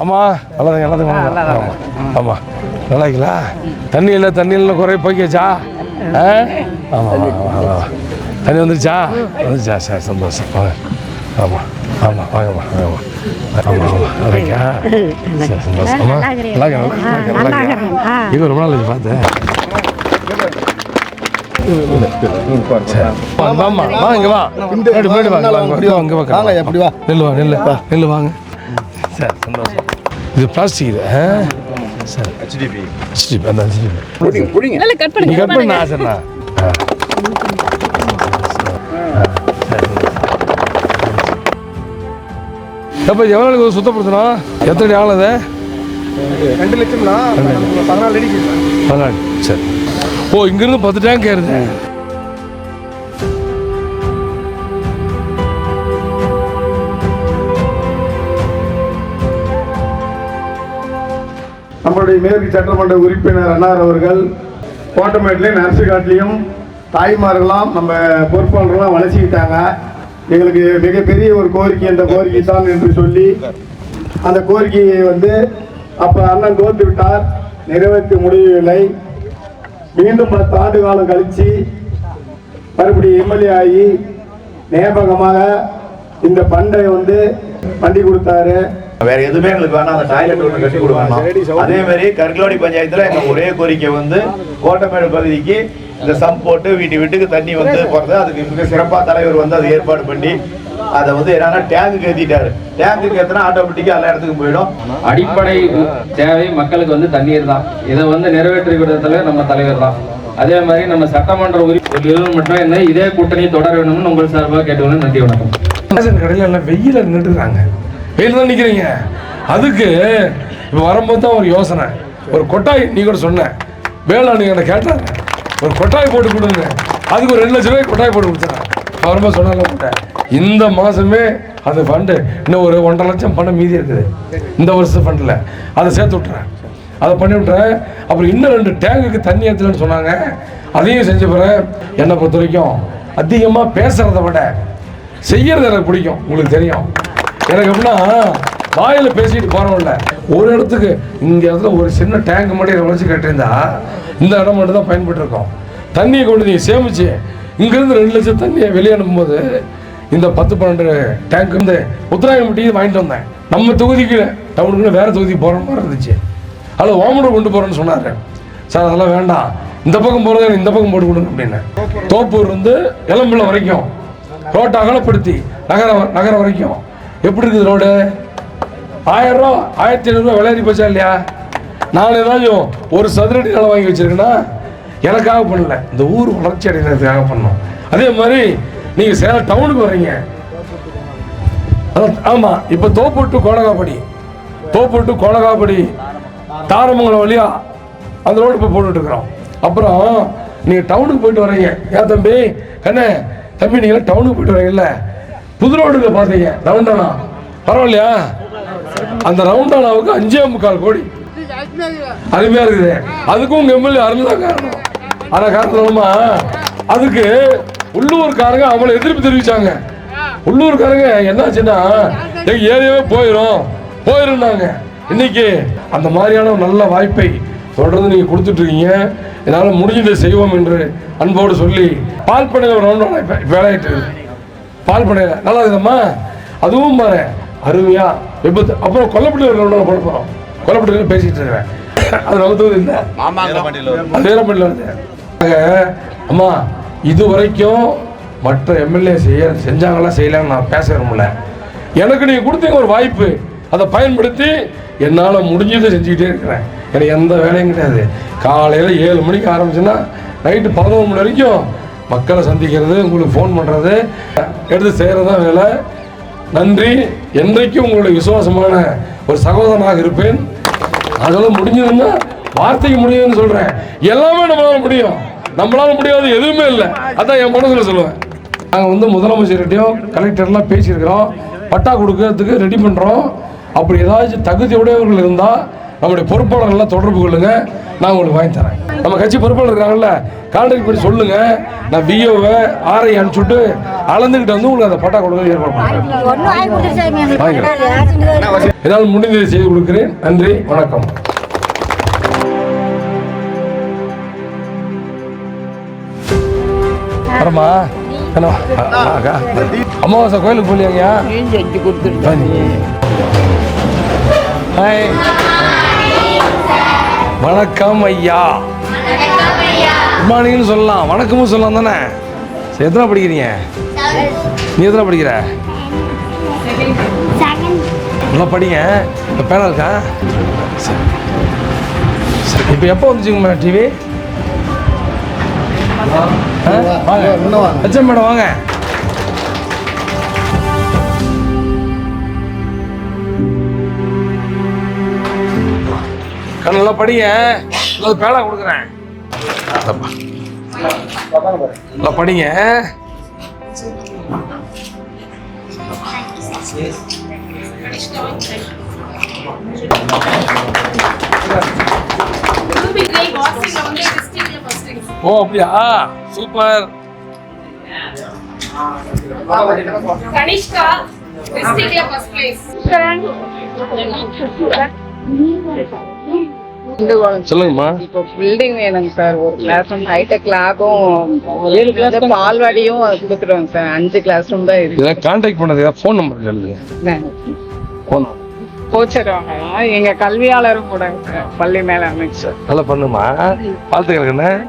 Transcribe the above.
ஆமாம் நல்லா எல்லாத்துக்கும் ஆமாம் ஆமாம் நல்லா இருக்கீங்களா தண்ணி இல்லை தண்ணி இல்லை குறை போய்க்காச்சா ஆ? ஆமாம் ஆமாம் ஆமாம் தண்ணி வந்துருச்சா? வந்துருச்சா. சரி சந்தோஷம். வாங்க. ஆமாம் ஆமாம் வாங்கம்மா வாங்கம்மா ஆமாம் ஆமாம் அப்படிக்கா சரி சந்தோஷம். ஆமாம் நல்லா நல்லா நல்லா இது ரொம்ப நாள் பார்த்தேன். சரி. வாமா வா இங்கே வா. முன்னாடி முன்னாடி வாங்க வாங்க வா இங்கே வா. வாங்க, எப்படி வா? நெல் வா நெல் நெல் வாங்க. சரி சந்தோஷம். இது பிளாஸ்டிக் இது ஆ? சரி. ஹெச்டிபி ஹெச்டிபி அந்த ஹெச்டிபி நல்லா கட் பண்ணுங்க கட் பண்ண ஆசைண்ணா ஆ. எப்போ எவ்வளோ நாளைக்கு சுத்தப்படுத்தணும் எத்தனை அடி ஆகுது ரெண்டு லட்சம்னா பதினாலு பதினாலு சரி. ஓ இங்கிருந்து பத்து டேங்க் ஏறுது. நம்மளுடைய மேற்கு சட்டமன்ற உறுப்பினர் அன்னார் அவர்கள் கோட்டமேட்லையும் நர்சுகாட்லையும் தாய்மார்கள்லாம் நம்ம பொறுப்பாளர்கள்லாம் வளர்ச்சிக்கிட்டாங்க எங்களுக்கு மிகப்பெரிய ஒரு கோரிக்கை இந்த கோரிக்கை தான் என்று சொல்லி அந்த கோரிக்கையை வந்து அப்போ அண்ணன் தோத்து விட்டார். நிறைவேற்ற முடியவில்லை மீண்டும் பத்து ஆண்டு காலம் கழிச்சு மறுபடியும் எம்எல்ஏ ஆகி நேபகமாக இந்த பண்டை வந்து பண்ணி கொடுத்தாரு. வேற எதுவுமே எங்களுக்கு வேணாம். அந்த டாய்லெட் ஒன்று கட்டி கொடுக்கணும். அதே மாதிரி கருக்கலோடி பஞ்சாயத்துல எங்க ஒரே கோரிக்கை வந்து கோட்டமேடு பகுதிக்கு இந்த சம்ப் போட்டு வீட்டு வீட்டுக்கு தண்ணி வந்து போறது. அதுக்கு மிக சிறப்பா தலைவர் வந்து அதை ஏற்பாடு பண்ணி அதை வந்து என்னன்னா டேங்குக்கு ஏத்திட்டாரு. டேங்குக்கு ஏத்தினா ஆட்டோமேட்டிக்கா எல்லா இடத்துக்கும் போயிடும். அடிப்படை தேவை மக்களுக்கு வந்து தண்ணீர் தான். இதை வந்து நிறைவேற்றி விடுறதுல நம்ம தலைவர் தான். அதே மாதிரி நம்ம சட்டமன்ற உறுப்பினர்கள் மட்டும் என்ன இதே கூட்டணி தொடர வேணும்னு உங்கள் சார்பாக கேட்டுக்கணும் நன்றி வணக்கம். கடையில் எல்லாம் வெயில நின்றுறாங்க வெயில் தான் நிற்கிறீங்க அதுக்கு இப்போ வரும்போது தான் ஒரு யோசனை. ஒரு கொட்டாய் நீ கூட சொன்ன. வேளாண் என்ன கேட்டாங்க ஒரு கொட்டாய் போட்டு கொடுங்க அதுக்கு ஒரு ரெண்டு லட்ச ரூபாய் கொட்டாய் போட்டு கொடுத்துறேன் வரும்போது சொன்னால மாட்டேன் இந்த மாதமே அந்த ஃபண்டு இன்னும் ஒரு ஒன்றரை லட்சம் பணம் மீதி இருக்குது. இந்த வருஷம் ஃபண்டில் அதை சேர்த்து விட்றேன் அதை பண்ணி விட்றேன் அப்புறம் இன்னும் ரெண்டு டேங்குக்கு தண்ணி ஏற்றலன்னு சொன்னாங்க. அதையும் செஞ்ச பிறகு என்னை பொறுத்த வரைக்கும் அதிகமாக பேசுகிறத விட செய்கிறது எனக்கு பிடிக்கும். உங்களுக்கு தெரியும். எனக்கு எப்படின்னா வாயில் பேசிட்டு போறோம்ல ஒரு இடத்துக்கு இங்கே இடத்துல ஒரு சின்ன டேங்க் மட்டும் உழைச்சி கட்டியிருந்தா இந்த இடம் மட்டும் தான் பயன்பட்டுருக்கோம். தண்ணியை கொண்டு நீங்க சேமிச்சு இங்கேருந்து ரெண்டு லட்சம் தண்ணியை வெளியே அனுப்பும்போது இந்த பத்து பன்னெண்டு டேங்க் வந்து உத்தராயணப்பட்டி வாங்கிட்டு வந்தேன். நம்ம தொகுதிக்கு டவுனுக்குன்னு வேறு தொகுதிக்கு போகிற மாதிரி இருந்துச்சு. அதில் ஓமனை கொண்டு போகிறேன்னு சொன்னார். சார் அதெல்லாம் வேண்டாம். இந்த பக்கம் போகிறதே இந்த பக்கம் போட்டு கொடுங்க அப்படின்னு. தோப்பூர் வந்து இளம்பிள்ளை வரைக்கும் ரோட்டை அகலப்படுத்தி நகர நகரம் வரைக்கும். எப்படி இருக்குது ரோடு? ஆயிரம் ரூபா ஆயிரத்தி ஐநூறுரூவா விளையாடி போச்சா இல்லையா? நான் ஏதாச்சும் ஒரு சதுரடி நிலம் வாங்கி வச்சிருக்கேன்னா எனக்காக பண்ணல. இந்த ஊர் வளர்ச்சி அடைகிறதுக்காக பண்ணோம். அதே மாதிரி நீங்கள் சேலம் டவுனுக்கு வர்றீங்க. அதான் ஆமாம் இப்போ தோப்பு டு கோலகாப்படி. தோப்பு டு கோலகாப்படி தாரமங்கலம் வழியா அந்த ரோடு இப்போ போட்டுட்டு இருக்கிறோம். அப்புறம் நீங்கள் டவுனுக்கு போயிட்டு வரீங்க ஏன் தம்பி கண்ணே தம்பி நீங்கள் டவுனுக்கு போயிட்டு வரீங்கல்ல புது ரோடுல பார்த்தீங்க ரவுண்டானா பரவாயில்லையா? அந்த ரவுண்டானாவுக்கு அஞ்சே முக்கால் கோடி. அருமையா இருக்குது. அதுக்கும் உங்க எம்எல்ஏ அருள் தான் காரணம். ஆனா காரணமா அதுக்கு உள்ளூர்காரங்க அவங்கள எதிர்ப்பு தெரிவிச்சாங்க. உள்ளூர்காரங்க என்னாச்சுன்னா எங்க ஏரியாவே போயிடும் போயிருந்தாங்க. இன்னைக்கு அந்த மாதிரியான ஒரு நல்ல வாய்ப்பை தொடர்ந்து நீங்க கொடுத்துட்டு இருக்கீங்க என்னால முடிஞ்சதை செய்வோம் என்று அன்போடு சொல்லி பால் பண்ண ரவுண்டான வேலையிட்டு பால் பண்ணையில். நல்லா இருக்குதம்மா? அதுவும் பாரு அருமையா விபத்து. அப்புறம் கொல்லப்பட்டி போட போறோம். கொல்லப்பட்டியில் பேசிட்டு இருக்கிறேன். அது தொகுதி இல்லை? அது வீரப்பள்ளியில் வருது. ஆக, அம்மா இது வரைக்கும் மற்ற எம்எல்ஏ செய்ய செஞ்சாங்களா செய்யலாம்னு நான் பேச விரும்பல எனக்கு நீங்கள் கொடுத்தீங்க ஒரு வாய்ப்பு. அதை பயன்படுத்தி என்னால் முடிஞ்சதை செஞ்சுக்கிட்டே இருக்கிறேன். எனக்கு எந்த வேலையும் கிடையாது. காலையில் ஏழு மணிக்கு ஆரம்பிச்சுன்னா நைட்டு பதினோரு மணி வரைக்கும் மக்களை சந்திக்கிறது உங்களுக்கு ஃபோன் பண்ணுறது எடுத்து செய்கிறது தான் வேலை. நன்றி. என்றைக்கும் உங்களுடைய விசுவாசமான ஒரு சகோதரனாக இருப்பேன். அதெல்லாம் முடிஞ்சதுன்னா வார்த்தைக்கு முடியுதுன்னு சொல்கிறேன் எல்லாமே நம்மளால முடியும். நம்மளால் முடியாது எதுவுமே இல்லை. அதான் என் மனசில் சொல்லுவேன். நாங்கள் வந்து முதலமைச்சர்கிட்டையும் கலெக்டர்லாம் பேசியிருக்கிறோம். பட்டா கொடுக்கறதுக்கு ரெடி பண்ணுறோம் அப்படி ஏதாச்சும் தகுதியுடையவர்கள் இருந்தால் நம்முடைய பொறுப்பாளர்கள்லாம் தொடர்பு கொள்ளுங்க. நான் உங்களுக்கு வாங்கி தரேன். நம்ம கட்சி பொறுப்பாளர் இருக்காங்கல்ல கான்ட்ராக்ட் பண்ணி சொல்லுங்க. நான் பிஓவை ஆர்ஐ அனுப்பிச்சுட்டு அளந்துக்கிட்டு வந்து உங்களுக்கு அந்த பட்டா கொடுக்க ஏற்பாடு பண்ணுறேன். என்னால் முடிந்ததை செய்து கொடுக்கிறேன். நன்றி வணக்கம். வரமா அமாவாசை கோயிலுக்கு போலியாங்கய்யா செஞ்சு கொடுத்துருக்கேன் ஹாய். வணக்கம் ஐயா. குட் மார்னிங்னு சொல்லலாம். வணக்கமும் சொல்லலாம் தானே? சரி எத்தனை படிக்கிறீங்க? நீ எத்தனை படிக்கிற? நல்லா படிங்க. இப்போ பேனா இருக்கா? சரி. சரி இப்போ எப்போ வந்துச்சுங்கம்மா டிவி வாங்க. ஹெச்எம் மேடம் வாங்க. நல்லா படிங்க நல்லா பேனா கொடுக்குறேன். நல்லா படிங்க. ஓ அப்படியா சூப்பர் கனிஷ்கா first place. சொல்லுங்கம்மா. இப்போ பில்டிங் வேணுங்க சார். ஒரு கிளாஸ் ரூம் ஹைடெக் லேபும் ஏழு கிளாஸ் பால்வாடியும் கொடுத்துருவோங்க சார். அஞ்சு கிளாஸ் ரூம் தான் இருக்கு. இதெல்லாம் கான்டாக்ட் பண்ணதுக்கு ஃபோன் நம்பர் எழுதுங்க ஃபோன் கோச்சருவாங்க. எங்க கல்வியாளரும் கூட சார் பள்ளி மேல அமைச்சர். நல்லா பண்ணுமா? வாழ்த்துக்கிறேன்